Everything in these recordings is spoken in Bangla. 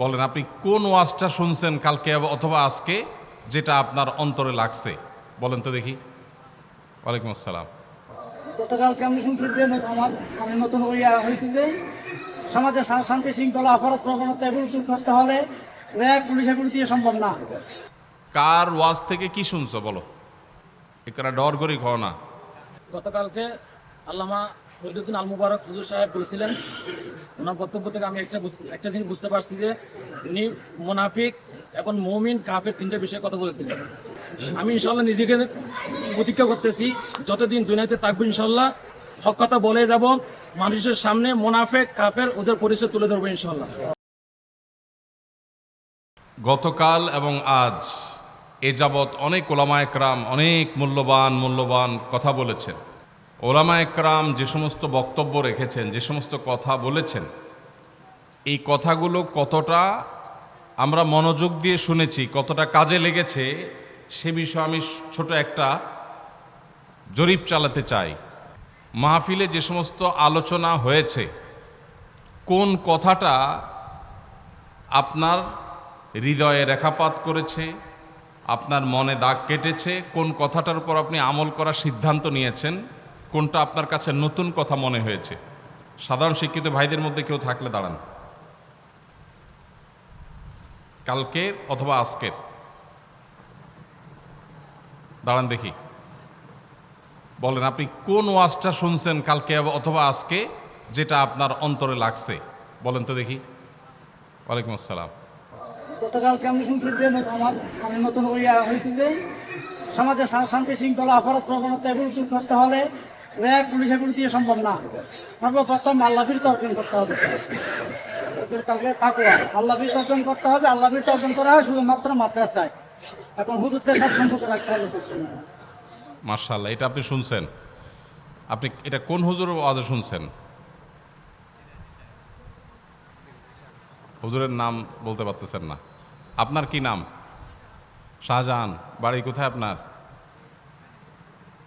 বলেন আপনি কোন ওয়াজটা শুনছেন কালকে অথবা আজকে যেটা আপনার অন্তরে লাগছে? বলেন তো দেখি। ওয়ালাইকুম আসসালাম। গতকালকে আমি শুনছি যে আমার আমি নতুন হইয়া হয়েছি যে সমাজে শান্তি শৃঙ্খলা অপরাধ প্রবণতা এগুলো দূর করতে হলে র্যাব পুলিশ এগুলো দিয়ে সম্ভব না। কার ওয়াজ থেকে কি শুনছো বলো? এখানে ডর করি খাও না। গতকালকে আল্লামা ফরিদুদ্দিন আল মুবারক হুজুর সাহেব বলেছিলেন, ওনার বক্তব্য থেকে আমি একটা একটা জিনিস বুঝতে পারছি যে উনি মোনাফিক এবং মৌমিন কাফের তিনটে বিষয়ে কথা বলেছিলেন। আমি ইনশাল্লাহ নিজেকে প্রতিজ্ঞা করতেছি, যতদিন দুনিয়াতে থাকব ইনশাল্লাহ হক কথা বলে যাব, মানুষের সামনে মোনাফেক কাফের ওদের পরিচয় তুলে ধরবো ইনশাল্লাহ গতকাল এবং আজ এ যাবৎ অনেক ওলামা একরাম অনেক মূল্যবান মূল্যবান কথা বলেছেন। ওলামা একরাম যে সমস্ত বক্তব্য রেখেছেন, যে সমস্ত কথা বলেছেন, এই কথাগুলো কতটা আমরা মনোযোগ দিয়ে শুনেছি, কতটা কাজে লেগেছে, সে বিষয়ে আমি ছোট একটা জরিপ চালাতে চাই। মাহফিলে যে সমস্ত আলোচনা হয়েছে, কোন কথাটা আপনার হৃদয়ে রেখাপাত করেছে, আপনার মনে দাগ কেটেছে, কোন কথাটার উপর আপনি আমল করার সিদ্ধান্ত নিয়েছেন কোনটা আপনার কাছে নতুন কথা মনে হয়েছে? সাধারণ শিক্ষিত ভাইদের মধ্যে কেউ থাকলে দাঁড়ান। কালকের অথবা আজকের? দাঁড়ান দেখি। বলেন, আপনি কোন ওয়াজটা শুনছেন কালকে অথবা আজকে যেটা আপনার অন্তরে লাগছে? বলেন তো দেখি। ওয়ালাইকুম আসসালাম। গতকালকে আমি শুনছি যে আমার সমাজে শান্তি শৃঙ্খলা, অপরাধ প্রবণতা এগুলো করতে হলে র্যাব দিয়ে সম্ভব না। করতে হবে। করতে হবে করা হয় শুধুমাত্র এটা আপনি শুনছেন? আপনি এটা কোন হুজুরের আওয়াজে শুনছেন? হুজুরের নাম বলতে পারতেছেন না। আপনার কি নাম? শাহজাহান, বাড়ি কোথায় আপনার?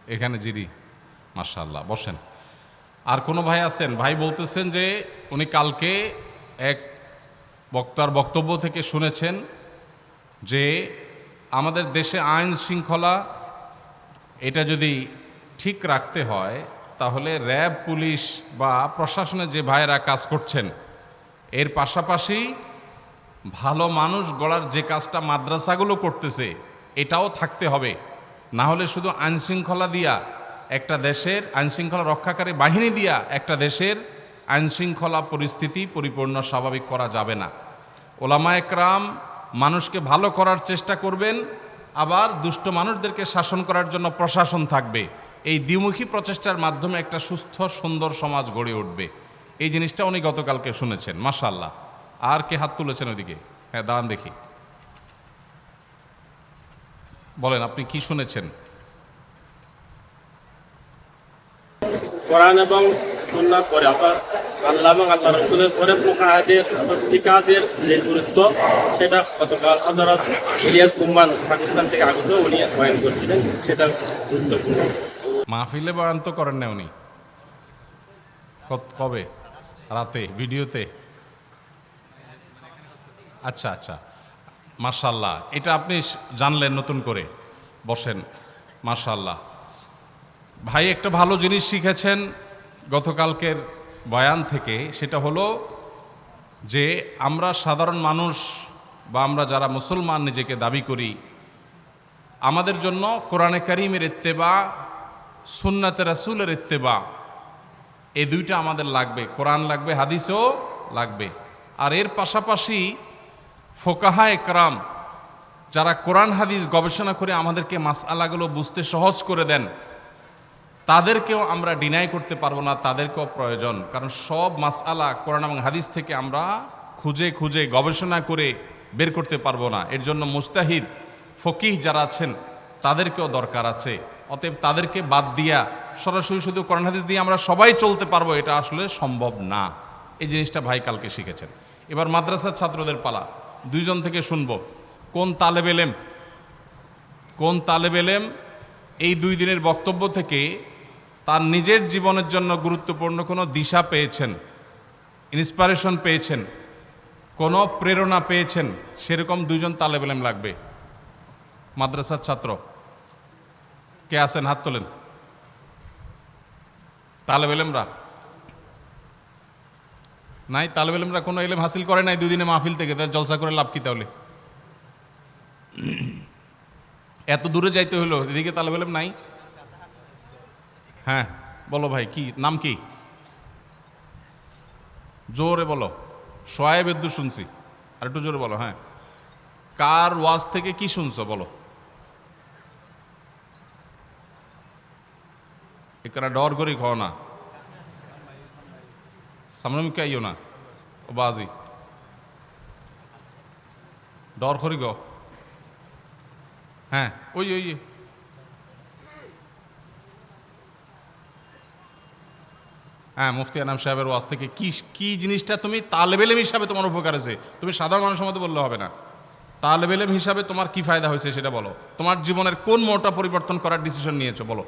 এখানে জিরি। মার্শাল্লাহ বসেন। আর কোনো ভাই আছেন? ভাই বলতেছেন যে উনি কালকে এক বক্তার বক্তব্য থেকে শুনেছেন যে আমাদের দেশে আইন শৃঙ্খলা, এটা যদি ঠিক রাখতে হয়, তাহলে র্যাব, পুলিশ বা প্রশাসনে যে ভাইয়েরা কাজ করছেন, এর পাশাপাশি ভালো মানুষ গড়ার যে কাজটা মাদ্রাসাগুলো করতেছে, এটাও থাকতে হবে। না হলে শুধু আইনশৃঙ্খলা দিয়া একটা দেশের আইনশৃঙ্খলা রক্ষাকারী বাহিনী দিয়া একটা দেশের আইনশৃঙ্খলা পরিস্থিতি পরিপূর্ণ স্বাভাবিক করা যাবে না। ওলামা একরাম মানুষকে ভালো করার চেষ্টা করবেন, আবার দুষ্ট মানুষদেরকে শাসন করার জন্য প্রশাসন থাকবে। এই দ্বিমুখী প্রচেষ্টার মাধ্যমে একটা সুস্থ, সুন্দর সমাজ গড়ে উঠবে। এই জিনিসটা উনি গতকালকে শুনেছেন মাশাল্লাহ আর কে হাত তুলেছেন ওইদিকে? হ্যাঁ দাঁড়ান দেখি। বলেন, আপনি কি শুনেছেন? কোরআন এবং সুন্নাহ পরে আপনার আল্লাহ এবং আল্লাহ রসুলের পরে মুখাহাদের প্রতিকাদের যে গুরুত্ব, সেটা গতকাল হজরত ইলিয়াস কুম্বান পাকিস্তান থেকে আগত উনি বয়ান করছিলেন, সেটা গুরুত্বপূর্ণ। মাহফিলে বয়ান তো করেন না উনি। কবে? রাতে, ভিডিওতে? আচ্ছা আচ্ছা। মার্শাল্লাহ এটা আপনি জানলেন নতুন করে, বসেন। মার্শাল্লাহ ভাই একটা ভালো জিনিস শিখেছেন গতকালকের বয়ান থেকে, সেটা হলো যে আমরা সাধারণ মানুষ বা আমরা যারা মুসলমান নিজেকে দাবি করি, আমাদের জন্য কোরআনে করিমের ইত্তেবা, সুন্নাতে রাসুলের ইত্তেবা, এই দুইটা আমাদের লাগবে। কোরআন লাগবে, হাদিসও লাগবে। আর এর পাশাপাশি ফোকাহা একরাম, যারা কোরআন, হাদিস গবেষণা করে আমাদেরকে মাসআলাগুলো বুঝতে সহজ করে দেন তাদেরকেও আমরা ডিনাই করতে পারব না, তাদেরকেও প্রয়োজন। কারণ সব মাসআলা কোরআন এবং হাদিস থেকে আমরা খুঁজে খুঁজে, গবেষণা করে বের করতে পারব না। এর জন্য মুস্তাহিদ, ফকিহ যারা আছেন, তাদেরকেও দরকার আছে। অতএব তাদেরকে বাদ দিয়া সরাসরি শুধু কোরআন হাদিস দিয়ে আমরা সবাই চলতে পারব, এটা আসলে সম্ভব না। এই জিনিসটা ভাই কালকে শিখেছেন। এবার মাদ্রাসার ছাত্রদের পালা। দুইজন থেকে শুনব। কোন তালেব এলেম? কোন তালেব এলেম? এই দুই দিনের বক্তব্য থেকে তার নিজের জীবনের জন্য গুরুত্বপূর্ণ কোনো দিশা পেয়েছেন ইন্সপিরেশন পেয়েছেন, কোনো প্রেরণা পেয়েছেন, সেরকম দুইজন তালেবেলেম লাগবে। মাদ্রাসার ছাত্র, কে আছেন? হাত তোলেন। তালেবেলেমরা নাই তালেবেলেমরা কোনো এলেম হাসিল করে নাই দুদিনে মাহফিল থেকে, তাহলে জলসা করে লাভ কি তাহলে? এত দূরে যাইতে হলো, এদিকে তালেবেলেম নাই হ্যাঁ বলো ভাই, কি, নাম কি? জোরে বলো। সোয়েব এদ্দু শুনছি। আর একটু জোরে বলো হ্যাঁ। কার ওয়াজ থেকে কি শুনছো, বলো। একরা ডর করি খাও না। সামনে মুখে আইও না। ও বাজি। ডর করি গ। হ্যাঁ ওই ওই। হ্যাঁ মুফতি আনাম সাহেবের ওয়াজ থেকে কি কি জিনিসটা তুমি তালেবেলেম হিসাবে তোমার উপকার আছে তুমি সাধারণ মানুষের মধ্যে বললে হবে না। তালেবেলেম হিসাবে তোমার কি ফায়দা হয়েছে সেটা বলো। তোমার জীবনের কোন মোড়টা পরিবর্তন করার ডিসিশন নিয়েছো, বলো।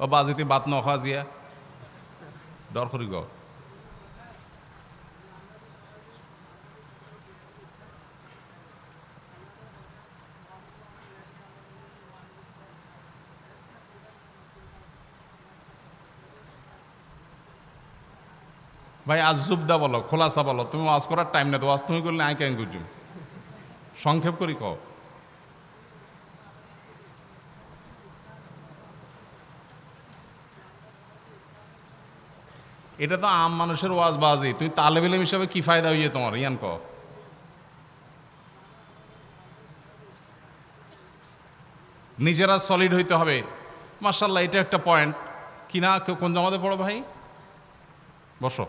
ও বাজিতে বাত নখা জিয়া। ডর করি গ। ভাই আজুবদা বলো, খোলাসা বলো, তুমি ওয়াজ করার টাইম না তো, ওয়াজ তুমি করলে আই কেন করছ সংক্ষেপ করি কও। এটা তো আম মানুষের ওয়াজ বাজি, তুমি তালেবেলেম হিসাবে কি ফায়দা হইয়ে তোমার, ইয়ান ক নিজেরা সলিড হইতে হবে। মার্শাল্লাহ এটা একটা পয়েন্ট কিনা কোন জমাতে পড়ো ভাই? বসো।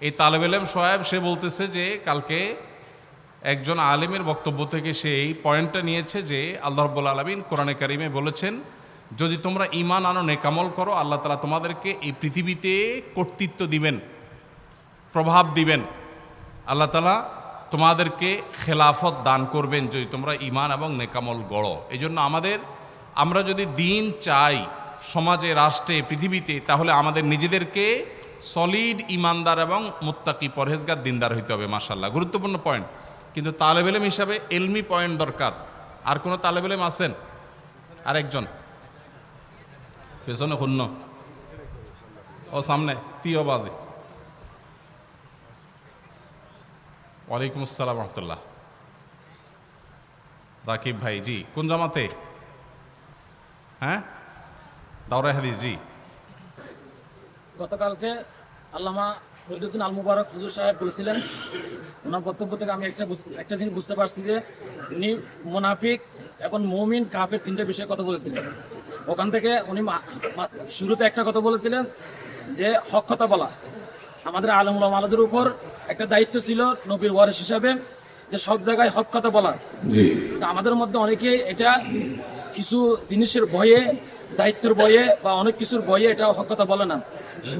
এই তালেবেলেম সোয়েব সে বলতেছে যে কালকে একজন আলেমের বক্তব্য থেকে সে এই পয়েন্টটা নিয়েছে যে আল্লাহ রব্বুল আলমিন কোরআনে কারিমে বলেছেন, যদি তোমরা ইমান আনো, নেকামল করো, আল্লাহ তালা তোমাদেরকে এই পৃথিবীতে কর্তৃত্ব দিবেন, প্রভাব দিবেন। আল্লাহ তালা তোমাদেরকে খেলাফত দান করবেন যদি তোমরা ইমান এবং নেকামল গড়ো। এই জন্য আমাদের, আমরা যদি দিন চাই সমাজে, রাষ্ট্রে, পৃথিবীতে, তাহলে আমাদের নিজেদেরকে সলিড ইমানদার এবং মুত্তাকি পরহেজগার দিনদার হইতে হবে মাসাল্লাহ গুরুত্বপূর্ণ পয়েন্ট কিন্তু তালেবেলেম হিসাবে এলমি পয়েন্ট দরকার। আর কোনো তালেবেলেম আছেন? আরেকজন? পেছনে শূন্য ও সামনে তিও বাজি। ওয়ালাইকুম আসসালাম রহমতুল্লাহ। রাকিব ভাই, জি। কোন জামাতে? হ্যাঁ? দাওরা হাদিস, জি। গতকালকে আল্লামা ফরিদুদ্দিন আল মুবারক হুজুর সাহেব বলেছিলেন ওনার বক্তব্য থেকে আমি একটা একটা জিনিস বুঝতে পারছি যে উনি মোনাফিক এবং মৌমিন কাফের তিনটে বিষয়ে কথা বলেছিলেন। ওখান থেকে উনি শুরুতে একটা কথা বলেছিলেন যে হক কথা বলা। আমাদের আলমুল আমাদের উপর একটা দায়িত্ব ছিল নবীর ওয়ারিস হিসাবে যে সব জায়গায় হক কথা বলা। তা আমাদের মধ্যে অনেকে এটা কিছু জিনিসের ভয়ে, দায়িত্বের ভয়ে বা অনেক কিছুর ভয়ে এটা হক কথা বলে না।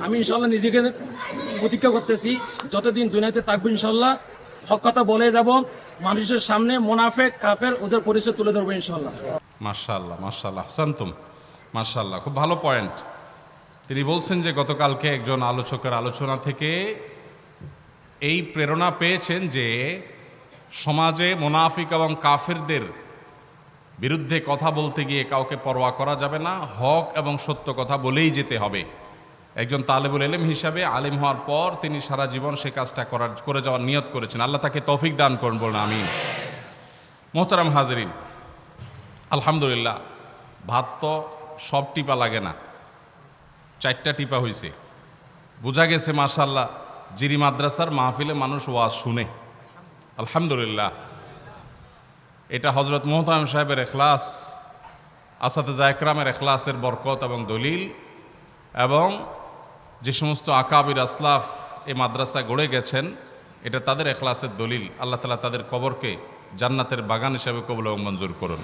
আমি ইনশাল্লাহ নিজেকে প্রতিজ্ঞা করতেছি, যতদিন দুনিয়াতে থাকব ইনশাল্লাহ হক কথা বলে যাব, মানুষের সামনে মোনাফেক, কাফের, ওদের পরিচয় তুলে ধরবো ইনশাল্লাহ মার্শাল্লাহ মার্শাল্লাহ শান্তম মার্শাল্লাহ খুব ভালো পয়েন্ট তিনি বলছেন যে গতকালকে একজন আলোচকের আলোচনা থেকে এই প্রেরণা পেয়েছেন যে সমাজে মোনাফিক এবং কাফেরদের বিরুদ্ধে কথা বলতে গিয়ে কাউকে পরোয়া করা যাবে না, হক এবং সত্য কথা বলেই যেতে হবে। একজন তালেবুল এলেম হিসাবে আলিম হওয়ার পর তিনি সারা জীবন সে কাজটা করার, করে যাওয়ার নিয়ত করেছেন। আল্লাহ তাকে তৌফিক দান করুন বলুন আমি মোহতারাম হাজরিন, আলহামদুলিল্লাহ, ভাত তো সব টিপা লাগে না। চারটা টিপা হয়েছে বোঝা গেছে মাশাল্লাহ জিরি মাদ্রাসার মাহফিলে মানুষ ওয়াজ শুনে। আলহামদুলিল্লাহ। এটা হজরত মোহতাম সাহেবের এখলাস আসাতে জায়করামের এখলাসের বরকত এবং দলিল এবং যে সমস্ত আকাবির আসলাফ এ মাদ্রাসা গড়ে গেছেন, এটা তাদের এখলাসের দলিল। আল্লাহ তালা তাদের কবরকে জান্নাতের বাগান হিসাবে কবল মঞ্জুর করুন।